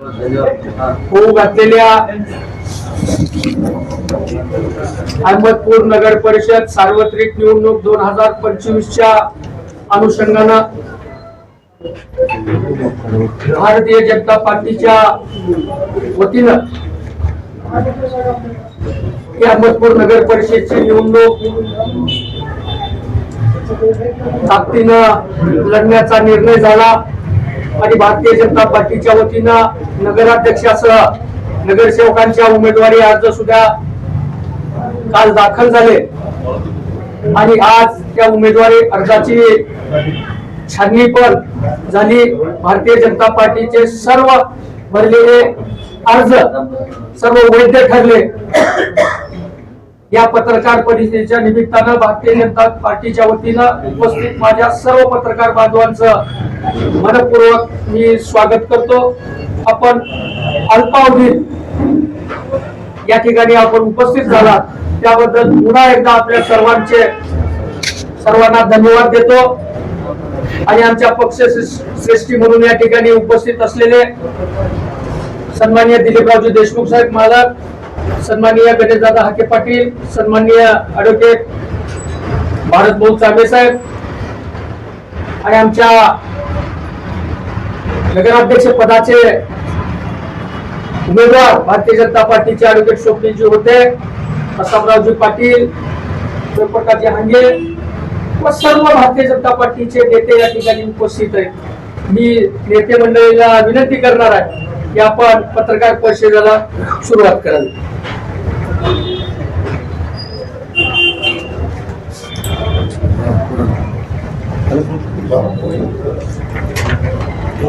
होऊ घातलेल्या अहमदपूर नगर परिषद सार्वत्रिक निवडणूक दोन हजार पंचवीसच्या अनुषंगानं भारतीय जनता पार्टीच्या वतीनं अहमदपूर नगर परिषदची निवडणूक ताकदीनं लढण्याचा निर्णय झाला. आणि भारतीय जनता पार्टीच्या वतीनं नगराध्यक्षासह नगरसेवकांच्या उमेदवारी अर्ज सुद्धा काल दाखल झाले. आणि आज त्या उमेदवारी अर्जाची छाननी पण झाली. भारतीय जनता पार्टीचे सर्व भरलेले अर्ज सर्व वैध ठरले. या पत्रकार परिषदेच्या निमित्तानं भारतीय जनता पार्टीच्या वतीनं उपस्थित माझ्या सर्व पत्रकार बांधवांचं मनपूर्वक मी स्वागत करतो. आपण अल्पावधीत या ठिकाणी आपण उपस्थित झाला त्याबद्दल पुन्हा एकदा आपल्या सर्वांचे सर्वांना धन्यवाद देतो. आणि आमच्या पक्ष श्रेष्ठी म्हणून या ठिकाणी उपस्थित असलेले सन्मान्य दिलीपरावजी देशमुख साहेब महाराज सन्माननीय गणेशदादा हाके पाटील सन्माननीय ॲडव्होकेट भारतभाऊ चांबे साहेब आणि आमच्या नगराध्यक्ष पदाचे उमेदवार भारतीय जनता पार्टीचे ॲडव्होकेट स्वप्नीजी होते प्रतापरावजी पाटील जयप्रकाशजी हांगे व सर्व भारतीय जनता पार्टीचे नेते या ठिकाणी उपस्थित आहेत. मी नेते मंडळीला विनंती करणार आहे. या आपण पत्रकार परिषदेला सुरुवात करावी.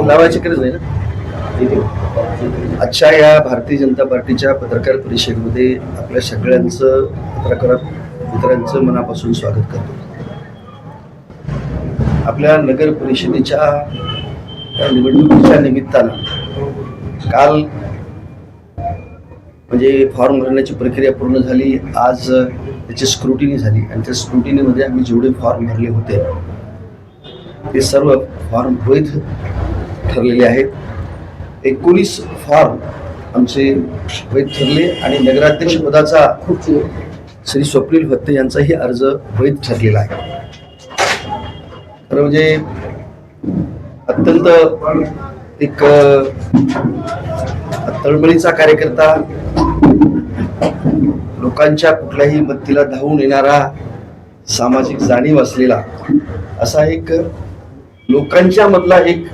लावायची गरज नाही ना? आजच्या या भारतीय जनता पार्टीच्या पत्रकार परिषदेमध्ये आपल्या सगळ्यांचं पत्रकार मित्रांचं मनापासून स्वागत करतो. आपल्या नगर परिषदेच्या निवडणुकीच्या निमित्तानं काल म्हणजे फॉर्म भरण्याची प्रक्रिया पूर्ण झाली. आज त्याची स्क्रुटिनी झाली आणि त्या स्क्रुटिनीमध्ये आम्ही जेवढे फॉर्म भरले होते ते सर्व फॉर्म वैध ठरलेले आहेत. एकोणीस फॉर्म आमचे वैध ठरले आणि नगराध्यक्ष पदाचा श्री स्वप्नील भत्ते यांचाही अर्ज वैध ठरलेला आहे. तर म्हणजे अत्यंत एक तळमळीचा कार्यकर्ता लोकांच्या कुठल्याही मत्तीला धावून येणारा सामाजिक जाणीव असलेला असा एक लोकांच्या मधला एक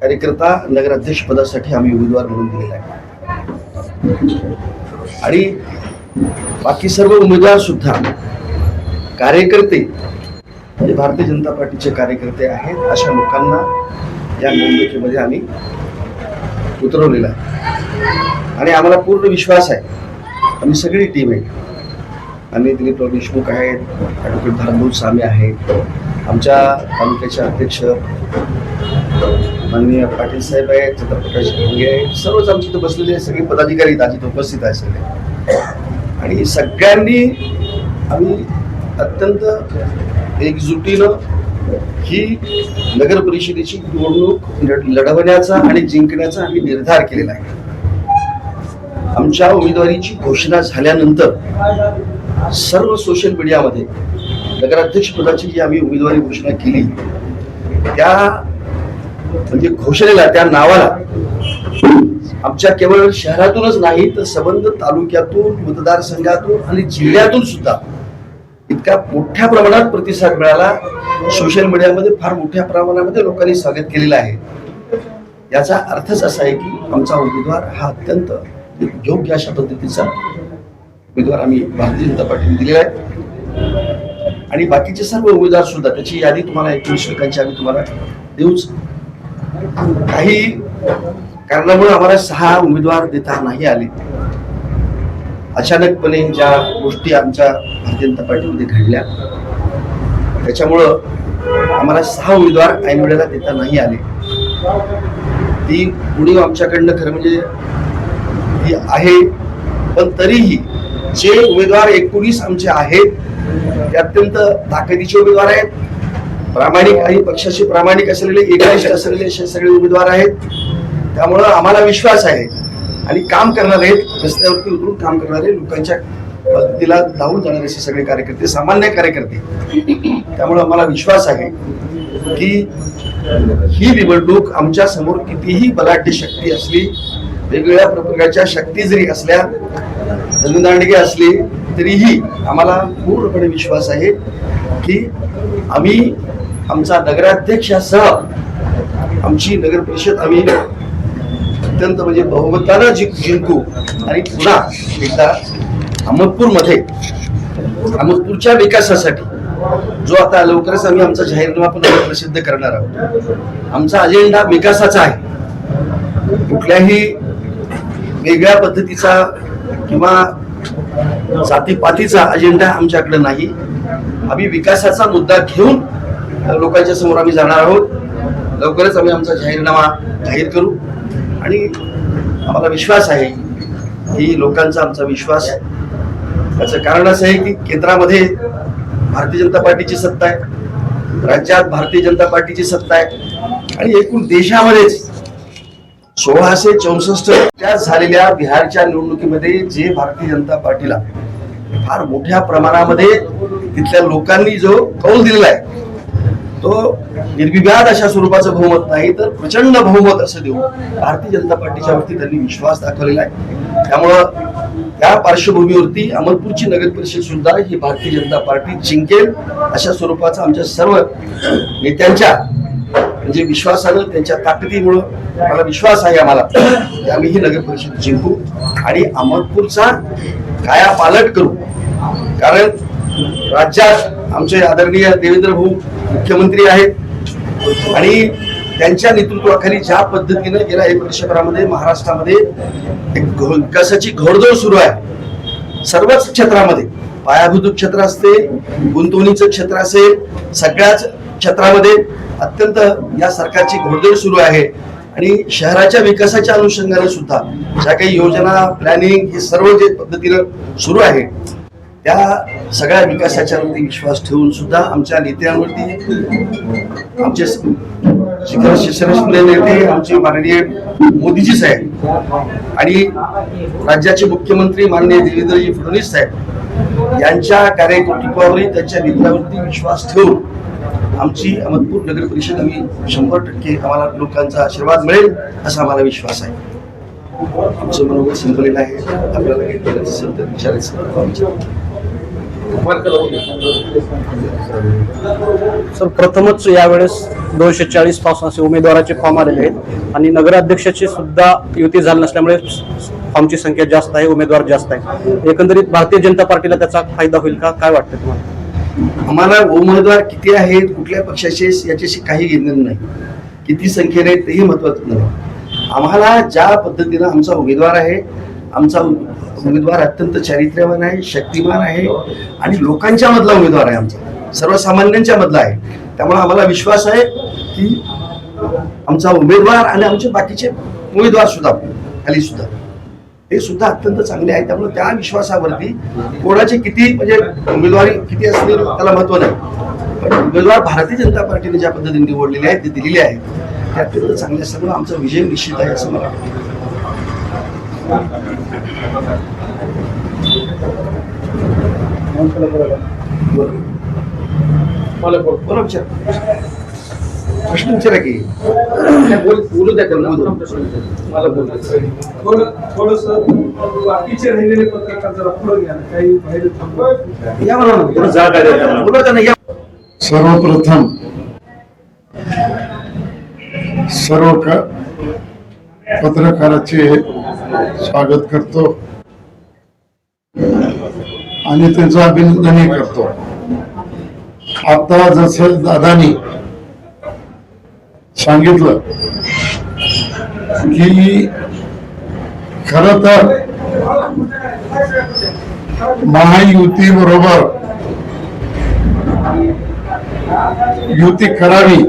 कार्यकर्ता नगराध्यक्ष पदासाठी आम्ही उमेदवार म्हणून दिलेला आहे. आणि बाकी सर्व उमेदवार सुद्धा कार्यकर्ते जे भारतीय जनता पार्टीचे कार्यकर्ते आहेत अशा लोकांना या निवडणुकीमध्ये आम्ही उतरवलेला आहे. आणि आम्हाला पूर्ण विश्वास आहे. आम्ही सगळी टीम आहे. आम्ही दिलीपराव देशमुख आहेत ॲडव्होकेट धर्मभूत सामे आहेत. आमच्या तालुक्याचे अध्यक्ष माननीय पाटील साहेब आहेत छत्रप्रकाश ढोंगे आहेत. सर्वच आमच्या इथं बसलेले सगळे पदाधिकारी आहेत आज उपस्थित आहेत सगळे. आणि सगळ्यांनी आम्ही अत्यंत एकजुटीनं ही नगर परिषदेची निवडणूक लढवण्याचा आणि जिंकण्याचा आम्ही निर्धार केलेला आहे. आमच्या उमेदवारीची घोषणा झाल्यानंतर सर्व सोशल मीडियामध्ये नगराध्यक्ष पदाची जी आम्ही उमेदवारी घोषणा केली त्या म्हणजे घोषणेला त्या नावाला आमच्या केवळ शहरातूनच नाही तर संबंध तालुक्यातून मतदारसंघातून आणि जिल्ह्यातून सुद्धा इतका मोठ्या प्रमाणात प्रतिसाद मिळाला. सोशल मीडियामध्ये फार मोठ्या प्रमाणामध्ये लोकांनी स्वागत केलेलं आहे. याचा अर्थच असा आहे की आमचा उमेदवार हा अत्यंत योग्य अशा पद्धतीचा उमेदवार आम्ही भारतीय जनता पार्टीने दिलेला आहे. आणि बाकीचे सर्व उमेदवार सुद्धा त्याची यादी तुम्हाला एकवीस लोकांची आम्ही तुम्हाला देऊच. काही कारणामुळे आम्हाला सहा उमेदवार देता नाही आले. अचानकपणे ज्या गोष्टी आमच्या भारतीय जनता पार्टीमध्ये घडल्या त्याच्यामुळं आम्हाला सहा उमेदवार ऐन वेळेला देता नाही आले. ती उणीव आमच्याकडनं खरं म्हणजे ही आहे पण तरीही जे उमेदवार एकोणीस आमचे आहेत ते अत्यंत ताकदीचे उमेदवार आहेत. प्रामाणिक आणि पक्षाचे प्रामाणिक असलेले एकनिष्ठ असलेले असे सगळे उमेदवार आहेत. त्यामुळं आम्हाला विश्वास आहे आणि काम करणारे रस्त्यावरती उतरून काम करणारे लोकांच्या पद्धतीला धावून जाणारे असे सगळे कार्यकर्ते सामान्य कार्यकर्ते. त्यामुळे आम्हाला विश्वास आहे की ही निवडणूक आमच्यासमोर कितीही बलाढ्य शक्ती असली वेगवेगळ्या प्रकारच्या शक्ती जरी असल्या धनदांडगे असले तरीही आम्हाला पूर्णपणे विश्वास आहे की आम्ही आमचा नगराध्यक्षासह आमची नगर परिषद आम्ही अत्यंत म्हणजे बहुमतानं जिंक जिंकू. आणि पुन्हा एकदा अहमदपूरमध्ये अहमदपूरच्या विकासासाठी जो आता लवकरच आम्ही आमचा जाहीरनामा पण प्रसिद्ध करणार आहोत. आमचा अजेंडा विकासाचा आहे. कुठल्याही वेगळ्या पद्धतीचा किंवा जातीपातीचा अजेंडा आमच्याकडे नाही. आम्ही विकासाचा मुद्दा घेऊन लोकांच्या समोर आम्ही जाणार आहोत. लवकरच आम्ही आमचा जाहीरनामा जाहीर करू. आणि आम्हाला विश्वास आहे. की लोकांचा आमचा विश्वास त्याचं कारण असं आहे की केंद्रामध्ये भारतीय जनता पार्टीची सत्ता आहे. राज्यात भारतीय जनता पार्टीची सत्ता आहे. आणि एकूण देशामध्येच सोळाशे चौसष्ट त्या झालेल्या बिहारच्या निवडणुकीमध्ये जे भारतीय जनता पार्टीला फार मोठ्या प्रमाणामध्ये तिथल्या लोकांनी जो कौल दिलेला आहे तो निर्विवाद अशा स्वरूपाचं बहुमत नाही तर प्रचंड बहुमत असं देऊन भारतीय जनता पार्टीच्या वरती त्यांनी विश्वास दाखवलेला आहे. त्यामुळं त्या पार्श्वभूमीवरती अमरपूरची नगर परिषद सुद्धा ही भारतीय जनता पार्टी जिंकेल अशा स्वरूपाचा आमच्या सर्व नेत्यांच्या म्हणजे विश्वासानं त्यांच्या ताकदीमुळं मला विश्वास आहे आम्हाला की आम्ही ही नगर परिषद जिंकू आणि अहमदपूरचा काया पालट करू. कारण राज्यात आमचे आदरणीय देवेंद्र भाऊ मुख्यमंत्री आहेत. आणि त्यांच्या नेतृत्वाखाली ज्या पद्धतीनं गेल्या एक वर्षभरामध्ये महाराष्ट्रामध्ये एक विकासाची घोडदौड सुरू आहे. सर्वच क्षेत्रामध्ये. पायाभूत क्षेत्र असते गुंतवणीचं क्षेत्र असेल सगळ्याच क्षेत्रामध्ये अत्यंत या सरकारची घोडदौड सुरू आहे. आणि शहराच्या विकासाच्या अनुषंगाने सुद्धा ज्या काही योजना प्लॅनिंग हे सर्व जे पद्धतीनं सुरू आहे त्या सगळ्या विकासाच्यावरती विश्वास ठेवून सुद्धा आमच्या नेत्यांवरती आमचे शिखर शिवसेनेचे नेते आमचे माननीय मोदीजी साहेब आणि राज्याचे मुख्यमंत्री माननीय देवेंद्रजी फडणवीस साहेब यांच्या कार्यकर्तृत्वावरही त्यांच्या नेत्यावरती विश्वास ठेवून आमची अहमदपूर नगर परिषद आम्ही शंभर टक्के आम्हाला लोकांचा आशीर्वाद मिळेल असा आम्हाला विश्वास आहे. आमचं मनोबल संपलेलं आहे. आपल्याला काही असेल तर विचारायचं सर प्रथमच यावेळेस दोनशे चाळीसपासून असे उमेदवाराचे फॉर्म आलेले आहेत. आणि नगराध्यक्षाची सुद्धा युती झाली नसल्यामुळे फॉर्मची संख्या जास्त आहे उमेदवार जास्त आहे. एकंदरीत भारतीय जनता पार्टीला त्याचा फायदा होईल का? काय वाटतं तुम्हाला? आम्हाला उमेदवार किती आहेत कुठल्या पक्षाचे याच्याशी काही घेणं नाही. किती संख्येने तेही महत्वाचं नाही. आम्हाला ज्या पद्धतीनं आमचा उमेदवार आहे आमचा उमेदवार अत्यंत चारित्र्यवान आहे शक्तिमान आहे आणि लोकांच्या मधला उमेदवार आहे आमचा. सर्वसामान्यांच्या मधला आहे. त्यामुळे आम्हाला विश्वास आहे की आमचा उमेदवार आणि आमचे बाकीचे उमेदवार सुद्धा खाली सुद्धा ते सुद्धा अत्यंत चांगले आहे. त्यामुळे त्या विश्वासावरती कोणाचे किती म्हणजे उमेदवारी किती असतील त्याला महत्त्व नाही. पण उमेदवार भारतीय जनता पार्टीने ज्या पद्धतीने निवडलेले आहेत ते दिलेले आहेत ते अत्यंत चांगले असल्यामुळे आमचा विजय निश्चित आहे असं मला वाटतं. प्रश्न विचारा की. बोलू द्या त्यांना. मला बोलायचं थोडं थोडस बाकीचे राहिलेले पत्रकार जरा पुढे घ्या ना. काही बाहेर थांबा. या म्हणा ना. बोला त्यांना या. सर्वप्रथम सर्व क पत्रकाराचे स्वागत करतो. आणि त्यांचं अभिनंदनही करतो. आता जसं दादानी सांगितलं की खर तर महायुती बरोबर युती करावी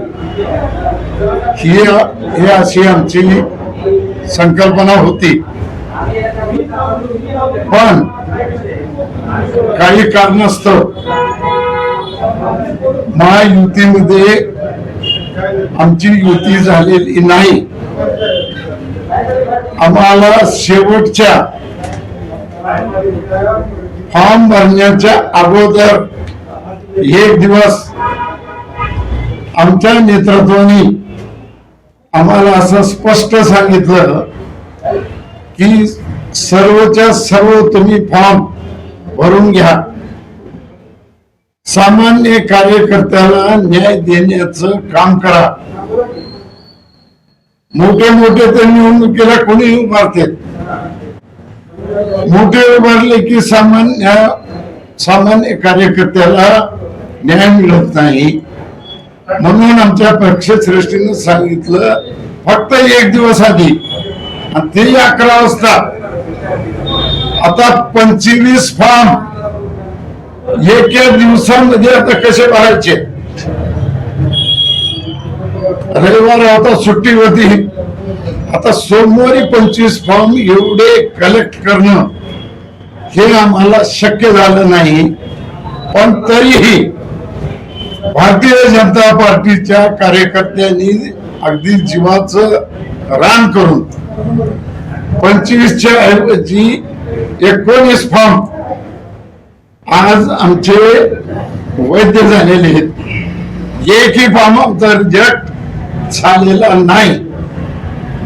ही हे अशी आमची संकल्पना होती. पण काही कारणास्तव महायुतीमध्ये आमची युती झालेली नाही. आम्हाला शेवटच्या फॉर्म भरण्याच्या अगोदर एक दिवस आमच्या नेतृत्वाने आम्हाला असं स्पष्ट सांगितलं की सर्वच्या सर्व तुम्ही फॉर्म भरून घ्या. सामान्य कार्यकर्त्याला न्याय देण्याचं काम करा. मोठे मोठे ते निवडणुकीला कोणी उभारते? मोठे उभारले की सामान्य सामान्य कार्यकर्त्याला न्याय मिळत नाही. म्हणून आमच्या पक्षश्रेष्ठीनं सांगितलं फक्त एक दिवस आधी आणि ते अकरा वाजता. आता पंचवीस फॉर्म एक दिवसांमध्ये आता कसे भरायचे? रविवार आता सुट्टी होती. आता सोमवारी पंचवीस फॉर्म एवढे कलेक्ट करणं हे आम्हाला शक्य झालं नाही. पण तरीही भारतीय जनता पार्टीच्या कार्यकर्त्यांनी अगदी जीवाचं रान करून पंचवीसच्या ऐवजी एकोणीस फॉर्म आज आमचे वैद्य झालेले आहेत. एकही फॉर्म आमचा रिजेक्ट झालेला नाही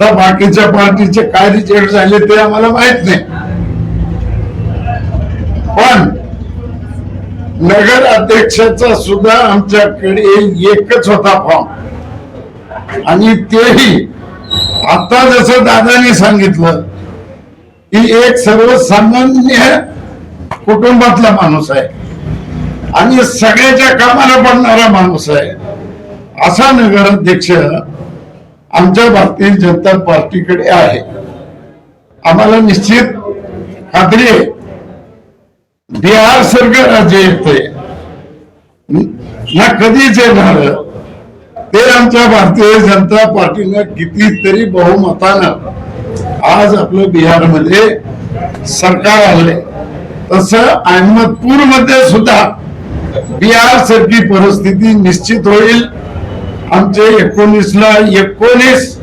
तर बाकीच्या पार्टीचे काय रिजेक्ट झाले ते आम्हाला माहीत नाही. पण नगर अध्यक्षाचा सुद्धा आमच्याकडे एकच होता फॉर्म आणि तेही आता जसं दादाने सांगितलं की एक सर्वसामान्य कुटुंबातला माणूस आहे. आणि सगळ्याच्या कामाला पडणारा माणूस आहे. असा नगराध्यक्ष आमच्या भारतीय जनता पार्टीकडे आहे. आम्हाला निश्चित खात्री आहे. बिहार सरकार येतोय. येते ना कधीच येणार. ते आमच्या भारतीय जनता पार्टीनं कितीतरी बहुमतानं आज आपलं बिहारमध्ये सरकार आले तसं अहमदपूरमध्ये सुद्धा बिहार सारखी परिस्थिती निश्चित होईल. आमचे एकोणीस ला एकोणीस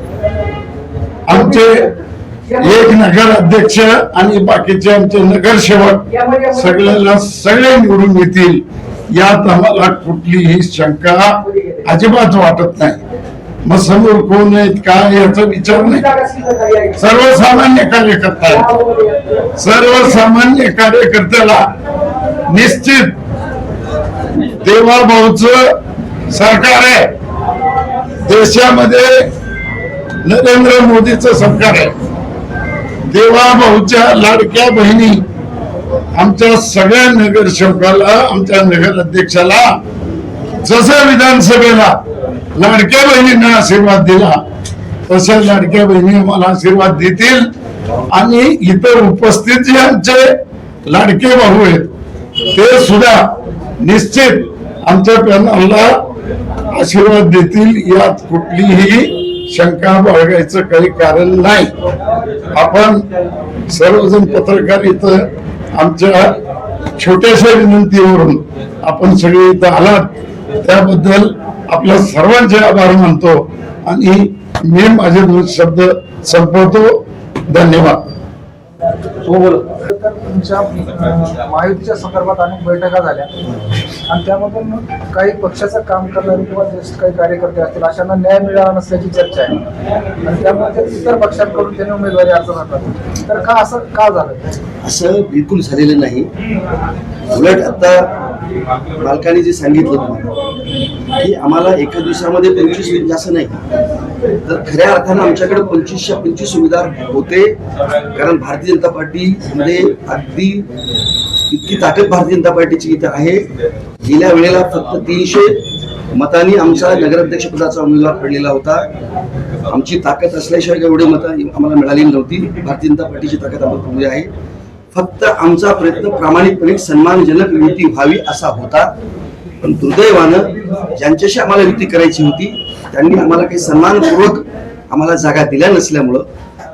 आमचे एक नगर अध्यक्ष आणि बाकीचे आमचे नगरसेवक सगळ्यांना सगळे निवडून येतील यात आम्हाला कुठलीही शंका अजिबात वाटत नाही. मग समोर कोण आहेत काय याचा विचार नाही. सर्वसामान्य कार्यकर्ता आहे सर्वसामान्य कार्यकर्त्याला निश्चित देवाभाऊच सरकार आहे. देशामध्ये नरेंद्र मोदीचं सरकार आहे. देवा भाऊच्या लाडक्या बहिणी आमच्या सगळ्या नगरसेवकाला आमच्या नगर अध्यक्षाला जसं विधानसभेला लाडक्या बहिणींना आशीर्वाद दिला तसं लाडक्या बहिणी आम्हाला आशीर्वाद देतील. आणि इतर उपस्थित जे आमचे लाडके भाऊ आहेत ते सुद्धा निश्चित आमच्या पॅनलला आशीर्वाद देतील यात कुठलीही शंका बाळगायचं काही कारण नाही. आपण सर्वजण पत्रकार इथं आमच्या छोट्याशा विनंतीवरून आपण सगळे इथं आलात. त्याबद्दल आपल्या सर्वांचे आभार मानतो आणि मी माझे दोन शब्द संपवतो. धन्यवाद. हो बोल. तर तुमच्या अं, महायुतीच्या संदर्भात अनेक बैठका झाल्या. आणि त्यामधून काही पक्षाचं काम करणारे किंवा ज्येष्ठ काही कार्यकर्ते असतील अशांना न्याय मिळाला नसल्याची चर्चा आहे. आणि त्यामुळे ते इतर पक्षांकडून त्यांनी उमेदवारी अर्ज भरतात तर का असं का झालं? असं बिलकुल झालेलं नाही. उलट आता मालकाने जे सांगितलं तुम्हाला की आम्हाला एका दिवसामध्ये पंचवीस सुविधा असं नाही. तर खऱ्या अर्थानं आमच्याकडे पंचवीसशे पंचवीस सुविधा होते. कारण भारतीय जनता पार्टीमध्ये अगदी इतकी ताकद भारतीय जनता पार्टीची इथं आहे. गेल्या वेळेला फक्त तीनशे मतांनी आमचा नगराध्यक्षपदाचा उमेदवार पडलेला होता. आमची ताकद असल्याशिवाय एवढे मतं आम्हाला मिळाली नव्हती. भारतीय जनता पार्टीची ताकद आम्हाला पुढे आहे. फक्त आमचा प्रयत्न प्रामाणिकपणे सन्मानजनक युती व्हावी असा होता. पण दुर्दैवानं ज्यांच्याशी आम्हाला युती करायची होती त्यांनी आम्हाला काही सन्मानपूर्वक आम्हाला जागा दिल्या नसल्यामुळं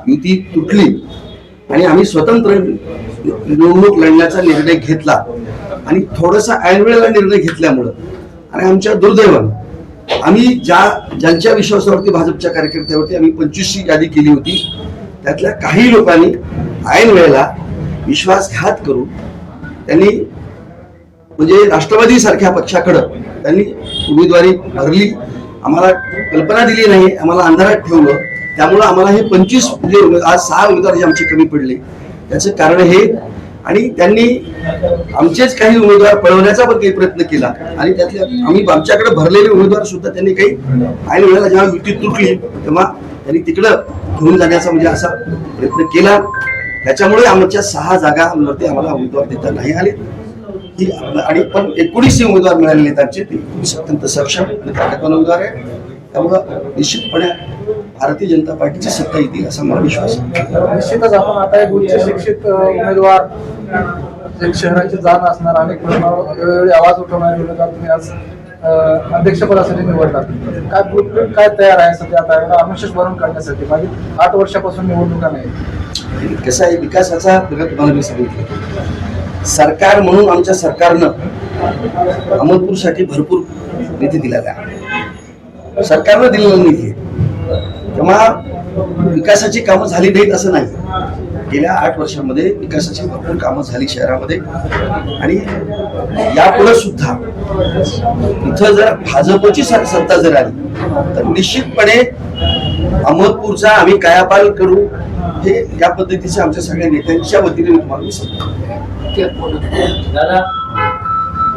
युती तुटली. आणि आम्ही स्वतंत्र निवडणूक लढण्याचा निर्णय घेतला आणि थोडासा ऐनवेळेला निर्णय घेतल्यामुळं आणि आमच्या दुर्दैवानं आम्ही ज्या ज्यांच्या विश्वासावरती भाजपच्या कार्यकर्त्यावरती आम्ही पंचवीसची यादी केली होती त्यातल्या काही लोकांनी ऐन वेळेला विश्वासघात करून त्यांनी म्हणजे राष्ट्रवादी सारख्या पक्षाकडं त्यांनी उमेदवारी भरली. आम्हाला कल्पना दिली नाही आम्हाला अंधारात ठेवलं. त्यामुळं आम्हाला हे पंचवीस म्हणजे आज सहा उमेदवार जे आमचे कमी पडले. त्याचं कारण हे. आणि त्यांनी आमचेच काही उमेदवार पळवण्याचा पण काही प्रयत्न केला. आणि त्यातल्या आम्ही आमच्याकडे भरलेले उमेदवार सुद्धा त्यांनी काही ऐन वेळेला जेव्हा युती तुटली तेव्हा त्यांनी तिकडं घेऊन जाण्याचा म्हणजे असा प्रयत्न केला. त्याच्यामुळे आमच्या सहा जागांवरती आम्हाला उमेदवार देता नाही आले. ही आणि पण एकोणीसशे उमेदवार मिळालेले त्यांचे ते एकोणीस अत्यंत सक्षम आणि ताकदवान उमेदवार आहे त्यामुळं निश्चितपणे भारतीय जनता पार्टीची सत्ता येतील असा मला विश्वास आहे. निश्चितच आपण आता एक उच्च शिक्षित उमेदवार एक शहराची जाण असणार अनेक प्रश्नावर वेळोवेळी आवाज उठवणारे उमेदवार तुम्ही आज अध्यक्षपदासाठी निवडलात काय ब्लूप्रिंट काय तयार आहे सध्या आता? अनुशेष भरून काढण्यासाठी मागील आठ वर्षापासून निवडणुका नाही. कसा आहे विकासाचा बघा तुम्हाला मी सांगितलं. सरकार म्हणून आमच्या सरकारनं अहमदपूरसाठी भरपूर निधी दिलेला आहे सरकारनं दिलेला निधी आहे. तेव्हा विकासाची कामं झाली नाहीत असं नाही. गेल्या आठ वर्षामध्ये विकासाची भरपूर कामं झाली शहरामध्ये. आणि यापुढे सुद्धा इथं जर भाजपची सत्ता जर आली तर निश्चितपणे अहमदपूरचा आम्ही कायापाल करू हे या पद्धतीचे आमच्या सगळ्या नेत्यांच्या वतीने तुम्हाला मी सांगतो दादा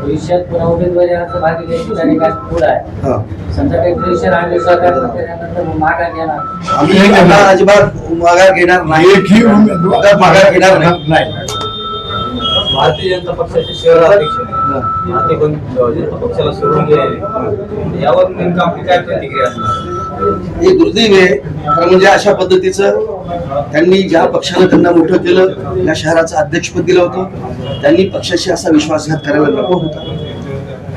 भविष्यात पुन्हा उमेदवारी अर्ज मागे घ्यायची आणि काय पुढं आहे. हा. समजा काही केल्यानंतर मग माघार घेणार. आम्ही अजिबात माघार घेणार नाही. एकही उमेदवार माघार घेणार नाही. नाही. भारतीय जनता पक्षाचे शहर अध्यक्ष. भारतीय जनता पक्षाला सोडून यावर नेमकं आपली काय प्रतिक्रिया असणार? हे दुर्दैव आहे. खरं म्हणजे अशा पद्धतीचं त्यांनी ज्या पक्षानं त्यांना मोठं केलं या शहराचं अध्यक्षपद दिलं होतं. त्यांनी पक्षाशी असा विश्वासघात करायला नको होता.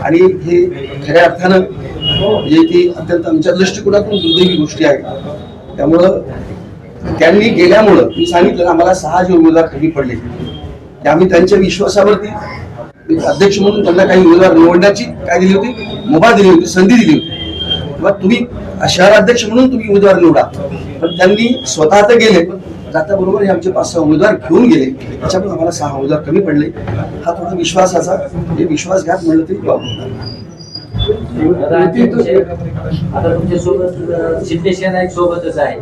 आणि हे खऱ्या अर्थानं म्हणजे ती अत्यंत आमच्या दृष्टिकोनातून दुर्दैवी गोष्टी आहेत. त्यामुळं त्यांनी गेल्यामुळं मी सांगितलं आम्हाला सहा जे उमेदवार कमी पडले. ते आम्ही त्यांच्या विश्वासावरती अध्यक्ष म्हणून त्यांना काही उमेदवार निवडण्याची काय दिली होती? मुभा दिली होती संधी दिली होती. किंवा तुम्ही शहराध्यक्ष म्हणून तुम्ही उमेदवार निवडा. पण त्यांनी स्वतः तर गेले जाता बरोबर हे आमचे पाच सहा उमेदवार घेऊन गेले. त्याच्यामुळे आम्हाला सहा उमेदवार कमी पडले. हा थोडा विश्वासाचा म्हणजे विश्वासघात म्हणलं तरी तुमचे आता तुमच्यासोबत सेना एक सोबतच आहे.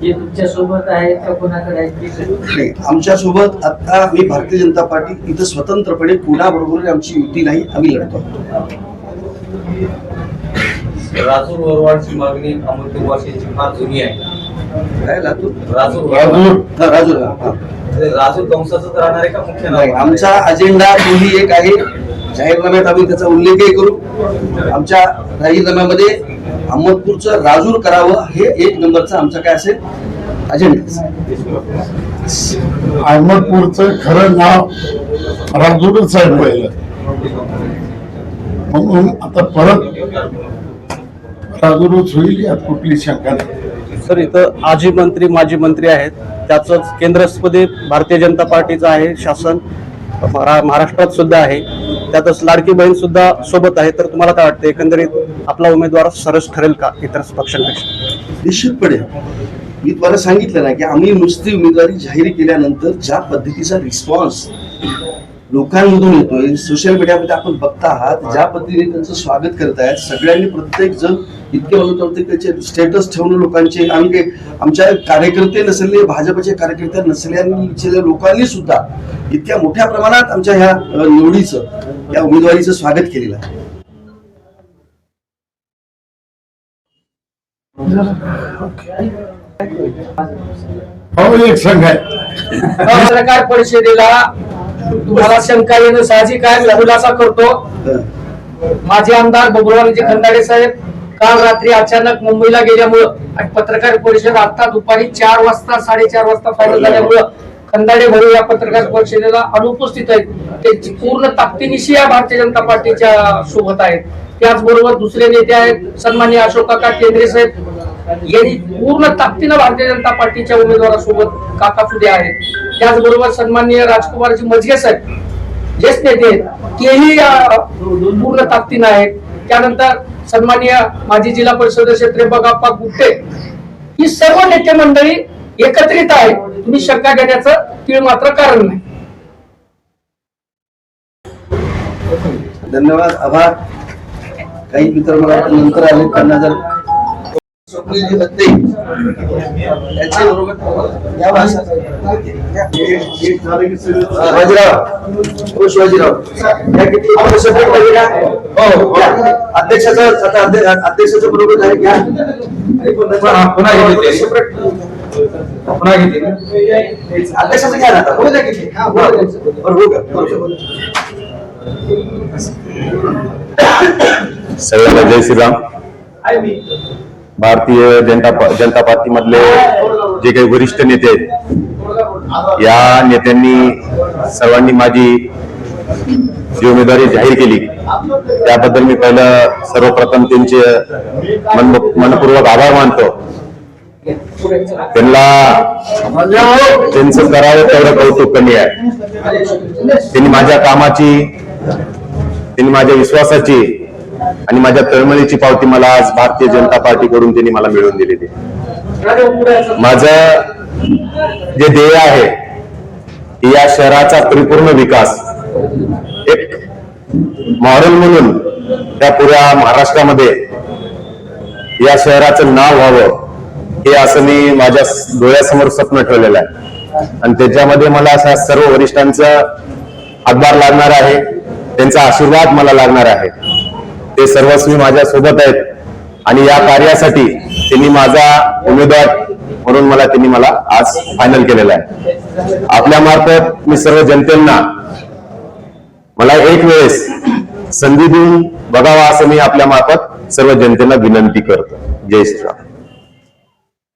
जे तुमच्यासोबत आहेत का कोणाकडे आहेत आमच्यासोबत आता आम्ही भारतीय जनता पार्टी इथं स्वतंत्रपणे कुणाबरोबर आमची युती नाही आम्ही लढतो. राजूर वरवाडची मागणी अमृत वर्षाची फार जुनी आहे. काय लातूर? राजूर. राजूर राजूर राजूर कंसाचंच राहणार आहे का मुख्य नाही नाव आमचा अजेंडा तोही एक आहे. जाहीरनाम्यात आम्ही त्याचा उल्लेखही करू. आमच्या जाहीरनाम्यामध्ये अहमदपूरचं राजूर करावं हे एक नंबरचा आमचा काय असेल अजेंडा अहमदपूरचं खरं नाव राजूरच आहे पहिलं. म्हणून आता परत राजूरच होईल यात कुठली शंका नाही. सर इथं आजी मंत्री माजी मंत्री आहेत. त्याचंच केंद्रपदी भारतीय जनता पार्टीचं आहे शासन. महारा- महाराष्ट्रात सुद्धा आहे. त्यातच लाडकी बहीण सुद्धा सोबत आहे. तर तुम्हाला काय वाटतं एकंदरीत आपला उमेदवार सरस ठरेल का इतर पक्षांपेक्षा? निश्चितपणे. मी तुम्हाला सांगितलं ना की आम्ही नुसती उमेदवारी जाहीर केल्यानंतर ज्या पद्धतीचा रिस्पॉन्स लोकांमधून येतोय. सोशल मीडियामध्ये आपण बघता आहात ज्या पद्धतीने त्यांचं स्वागत करतायत सगळ्यांनी प्रत्येक जण इतके म्हणत त्याचे स्टेटस ठेवणं लोकांचे आम्ही काही आमच्या कार्यकर्ते नसलेले भाजपचे कार्यकर्ते नसलेल्या लोकांनी सुद्धा इतक्या मोठ्या प्रमाणात आमच्या ह्या निवडीचं या उमेदवारीचं स्वागत केलेलं आहे. एक संघ आहे पत्रकार परिषदेला तुम्हाला शंका येणं साहजिक आहे. मी खुलासा करतो. माझे आमदार बबुरवालजी खंदाडे साहेब काल रात्री अचानक मुंबईला गेल्यामुळं आणि पत्रकार परिषद आता दुपारी चार वाजता साडेचार वाजता फायनल झाल्यामुळं खंदाडे भरू या पत्रकार परिषदेला अनुपस्थित आहेत. ते पूर्ण ताकदीनिशी या भारतीय जनता पार्टीच्या सोबत आहेत. त्याचबरोबर दुसरे नेते आहेत सन्मान्य अशोक काका केंद्रे साहेब यांनी पूर्ण ताकदीनं भारतीय जनता पार्टीच्या उमेदवारासोबत काका सुद्धा आहेत. त्याचबरोबर सन्माननीय राजकुमारजी मजगे साहेब ज्येष्ठ नेते तेही पूर्ण ताकदीनं आहेत. त्यानंतर सन्माननीय माजी जिल्हा परिषद सदस्य त्र्यंबकाप्पा गुट्टे ही सर्व नेते मंडळी एकत्रित आहे तुम्ही शंका घेण्याचं तीळ मात्र कारण नाही. धन्यवाद आभार. काही मित्र मला नंतर आले त्यांना जर स्वप्नीलजी हत्ते याचे बरोबर या भाषा शिवाजीराव शिवाजीराव या किती पाहिजे का हो आता बरोबर आहे घ्या पुन्हा- घेते पुन्हा अध्यक्षाचं घ्या ना आता. किती बरोबर सगळ्यांना जय श्रीराम. भारतीय जनता जनता पार्टी मधले जे काही वरिष्ठ नेते आहेत या नेत्यांनी सर्वांनी माझी जी उमेदवारी जाहीर केली त्याबद्दल मी पहिलं सर्वप्रथम त्यांचे मन मनपूर्वक आभार मानतो. त्यांना त्यांचं करावं तेवढं कौतुक कमी आहे. त्यांनी माझ्या कामाची त्यांनी माझ्या विश्वासाची आणि माझ्या तळमळीची पावती मला आज भारतीय जनता पार्टीकडून त्यांनी मला मिळवून दिलेली. माझं जे ध्येय आहे या शहराचा परिपूर्ण विकास एक मॉडेल म्हणून त्या पुऱ्या महाराष्ट्रामध्ये या शहराचं नाव व्हावं हे असं मी माझ्या डोळ्यासमोर स्वप्न ठेवलेलं आहे. आणि त्याच्यामध्ये मला अशा सर्व वरिष्ठांचा हातभार लागणार आहे त्यांचा आशीर्वाद मला लागणार आहे. ते सर्वस्वी माझ्या सोबत आहेत. आणि या कार्यासाठी त्यांनी माझा उमेदवार म्हणून मला त्यांनी मला आज फायनल केलेला आहे. आपल्या मार्फत मी सर्व जनतेना मला एक वेळेस संधी देऊन बघावा असं मी आपल्या मार्फत सर्व जनतेला विनंती करतो. जय श्रीराम